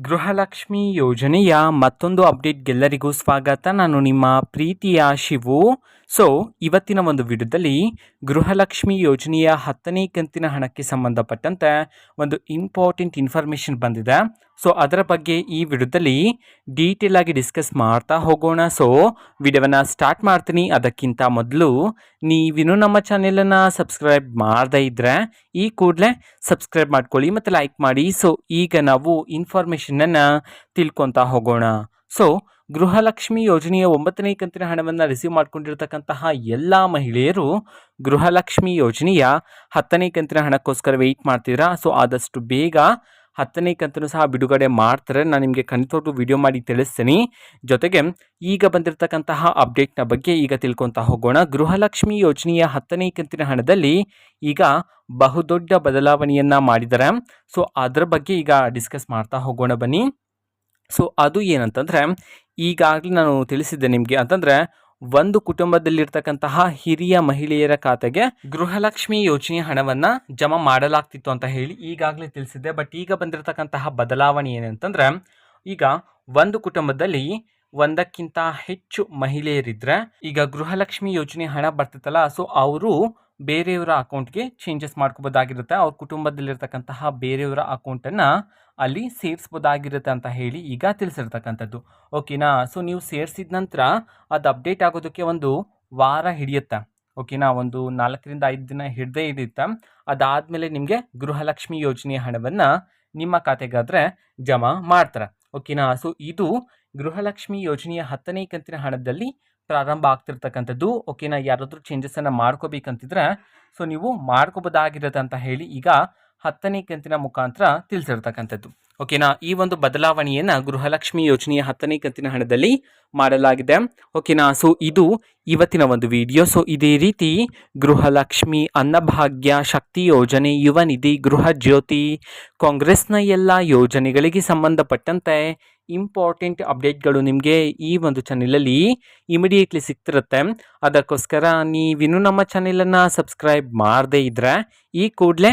ಗೃಹಲಕ್ಷ್ಮಿ ಯೋಜನೆಯ ಮತ್ತೊಂದು ಅಪ್ಡೇಟ್ಗೆಲ್ಲರಿಗೂ ಸ್ವಾಗತ. ನಾನು ನಿಮ್ಮ ಪ್ರೀತಿಯ ಶಿವು. ಸೊ ಇವತ್ತಿನ ಒಂದು ವಿಡಿಯೋದಲ್ಲಿ ಗೃಹಲಕ್ಷ್ಮಿ ಯೋಜನೆಯ ಹತ್ತನೇ ಕಂತಿನ ಹಣಕ್ಕೆ ಸಂಬಂಧಪಟ್ಟಂತೆ ಒಂದು ಇಂಪಾರ್ಟೆಂಟ್ ಇನ್ಫಾರ್ಮೇಷನ್ ಬಂದಿದೆ. ಸೊ ಅದರ ಬಗ್ಗೆ ಈ ವಿಡಿಯೋದಲ್ಲಿ ಡೀಟೇಲ್ ಆಗಿ ಡಿಸ್ಕಸ್ ಮಾಡ್ತಾ ಹೋಗೋಣ. ಸೊ ವಿಡಿಯೋವನ್ನು ಸ್ಟಾರ್ಟ್ ಮಾಡ್ತೀನಿ. ಅದಕ್ಕಿಂತ ಮೊದಲು ನೀವಿನ್ನೂ ನಮ್ಮ ಚಾನೆಲನ್ನು ಸಬ್ಸ್ಕ್ರೈಬ್ ಮಾಡದೇ ಇದ್ದರೆ ಈ ಕೂಡಲೇ ಸಬ್ಸ್ಕ್ರೈಬ್ ಮಾಡ್ಕೊಳ್ಳಿ ಮತ್ತು ಲೈಕ್ ಮಾಡಿ. ಸೊ ಈಗ ನಾವು ಇನ್ಫಾರ್ಮೇಷನನ್ನು ತಿಳ್ಕೊತಾ ಹೋಗೋಣ. ಸೊ ಗೃಹಲಕ್ಷ್ಮಿ ಯೋಜನೆಯ ಒಂಬತ್ತನೇ ಕಂತಿನ ಹಣವನ್ನು ರಿಸೀವ್ ಮಾಡ್ಕೊಂಡಿರ್ತಕ್ಕಂತಹ ಎಲ್ಲ ಮಹಿಳೆಯರು ಗೃಹಲಕ್ಷ್ಮಿ ಯೋಜನೆಯ ಹತ್ತನೇ ಕಂತಿನ ಹಣಕ್ಕೋಸ್ಕರ ವೆಯ್ಟ್ ಮಾಡ್ತಿದ್ದೀರಾ ಸೊ ಆದಷ್ಟು ಬೇಗ ಹತ್ತನೇ ಕಂತನ್ನು ಸಹ ಬಿಡುಗಡೆ ಮಾಡ್ತಾರೆ. ನಾನು ನಿಮಗೆ ಖಂಡಿತವಾಗ್ಲೂ ವಿಡಿಯೋ ಮಾಡಿ ತಿಳಿಸ್ತೀನಿ. ಜೊತೆಗೆ ಈಗ ಬಂದಿರತಕ್ಕಂತಹ ಅಪ್ಡೇಟ್ನ ಬಗ್ಗೆ ಈಗ ತಿಳ್ಕೊತಾ ಹೋಗೋಣ. ಗೃಹಲಕ್ಷ್ಮಿ ಯೋಜನೆಯ ಹತ್ತನೇ ಕಂತಿನ ಹಣದಲ್ಲಿ ಈಗ ಬಹುದೊಡ್ಡ ಬದಲಾವಣೆಯನ್ನು ಮಾಡಿದ್ದಾರೆ. ಸೊ ಅದರ ಬಗ್ಗೆ ಈಗ ಡಿಸ್ಕಸ್ ಮಾಡ್ತಾ ಹೋಗೋಣ ಬನ್ನಿ. ಸೊ ಅದು ಏನಂತಂದರೆ ಈಗಾಗಲೇ ನಾನು ತಿಳಿಸಿದ್ದೆ ನಿಮಗೆ ಅಂತಂದರೆ, ಒಂದು ಕುಟುಂಬದಲ್ಲಿರ್ತಕ್ಕಂತಹ ಹಿರಿಯ ಮಹಿಳೆಯರ ಖಾತೆಗೆ ಗೃಹಲಕ್ಷ್ಮಿ ಯೋಜನೆಯ ಹಣವನ್ನ ಜಮಾ ಮಾಡಲಾಗ್ತಿತ್ತು ಅಂತ ಹೇಳಿ ಈಗಾಗಲೇ ತಿಳಿಸಿದ್ದೆ. ಬಟ್ ಈಗ ಬಂದಿರತಕ್ಕಂತಹ ಬದಲಾವಣೆ ಏನಂತಂದ್ರೆ, ಈಗ ಒಂದು ಕುಟುಂಬದಲ್ಲಿ ಒಂದಕ್ಕಿಂತ ಹೆಚ್ಚು ಮಹಿಳೆಯರಿದ್ರೆ, ಈಗ ಗೃಹಲಕ್ಷ್ಮಿ ಯೋಜನೆ ಹಣ ಬರ್ತಿತ್ತಲ್ಲ ಸೊ ಅವರು ಬೇರೆಯವರ ಅಕೌಂಟ್ಗೆ ಚೇಂಜಸ್ ಮಾಡ್ಕೋಬೋದಾಗಿರುತ್ತೆ. ಅವ್ರ ಕುಟುಂಬದಲ್ಲಿರ್ತಕ್ಕಂತಹ ಬೇರೆಯವರ ಅಕೌಂಟನ್ನು ಅಲ್ಲಿ ಸೇರಿಸ್ಬೋದಾಗಿರುತ್ತೆ ಅಂತ ಹೇಳಿ ಈಗ ತಿಳಿಸಿರ್ತಕ್ಕಂಥದ್ದು. ಓಕೆನಾ ಸೊ ನೀವು ಸೇರಿಸಿದ ನಂತರ ಅದು ಅಪ್ಡೇಟ್ ಆಗೋದಕ್ಕೆ ಒಂದು ವಾರ ಹಿಡಿಯುತ್ತೆ. ಓಕೆನಾ ಒಂದು ನಾಲ್ಕರಿಂದ ಐದು ದಿನ ಹಿಡ್ದೇ ಹಿಡಿಯುತ್ತೆ ಅದಾದಮೇಲೆ ನಿಮಗೆ ಗೃಹಲಕ್ಷ್ಮಿ ಯೋಜನೆಯ ಹಣವನ್ನು ನಿಮ್ಮ ಖಾತೆಗಾದರೆ ಜಮಾ ಮಾಡ್ತಾರೆ. ಓಕೆನಾ ಸೊ ಇದು ಗೃಹಲಕ್ಷ್ಮಿ ಯೋಜನೆಯ ಹತ್ತನೇ ಕಂತಿನ ಹಣದಲ್ಲಿ ಪ್ರಾರಂಭ ಆಗ್ತಿರ್ತಕ್ಕಂಥದ್ದು. ಓಕೆನಾ ಯಾರಾದರೂ ಚೇಂಜಸನ್ನು ಮಾಡ್ಕೋಬೇಕಂತಿದ್ರೆ ಸೊ ನೀವು ಮಾಡ್ಕೋಬೋದಾಗಿರುತ್ತೆ ಅಂತ ಹೇಳಿ ಈಗ ಹತ್ತನೇ ಕಂತಿನ ಮುಖಾಂತರ ತಿಳಿಸಿರ್ತಕ್ಕಂಥದ್ದು. ಓಕೆನಾ ಈ ಒಂದು ಬದಲಾವಣೆಯನ್ನು ಗೃಹಲಕ್ಷ್ಮಿ ಯೋಜನೆಯ ಹತ್ತನೇ ಕಂತಿನ ಹಣದಲ್ಲಿ ಮಾಡಲಾಗಿದೆ. ಓಕೆನಾ ಸೊ ಇದು ಇವತ್ತಿನ ಒಂದು ವಿಡಿಯೋ ಸೊ ಇದೇ ರೀತಿ ಗೃಹಲಕ್ಷ್ಮಿ ಅನ್ನಭಾಗ್ಯ ಶಕ್ತಿ ಯೋಜನೆ, ಯುವ ನಿಧಿ, ಗೃಹ ಜ್ಯೋತಿ, ಕಾಂಗ್ರೆಸ್ನ ಎಲ್ಲ ಯೋಜನೆಗಳಿಗೆ ಸಂಬಂಧಪಟ್ಟಂತೆ ಇಂಪಾರ್ಟೆಂಟ್ ಅಪ್ಡೇಟ್ಗಳು ನಿಮಗೆ ಈ ಒಂದು ಚಾನೆಲಲ್ಲಿ ಇಮಿಡಿಯೇಟ್ಲಿ ಸಿಗ್ತಿರುತ್ತೆ. ಅದಕ್ಕೋಸ್ಕರ ನೀವಿನ್ನೂ ನಮ್ಮ ಚಾನೆಲನ್ನು ಸಬ್ಸ್ಕ್ರೈಬ್ ಮಾಡದೇ ಇದ್ದರೆ ಈ ಕೂಡಲೇ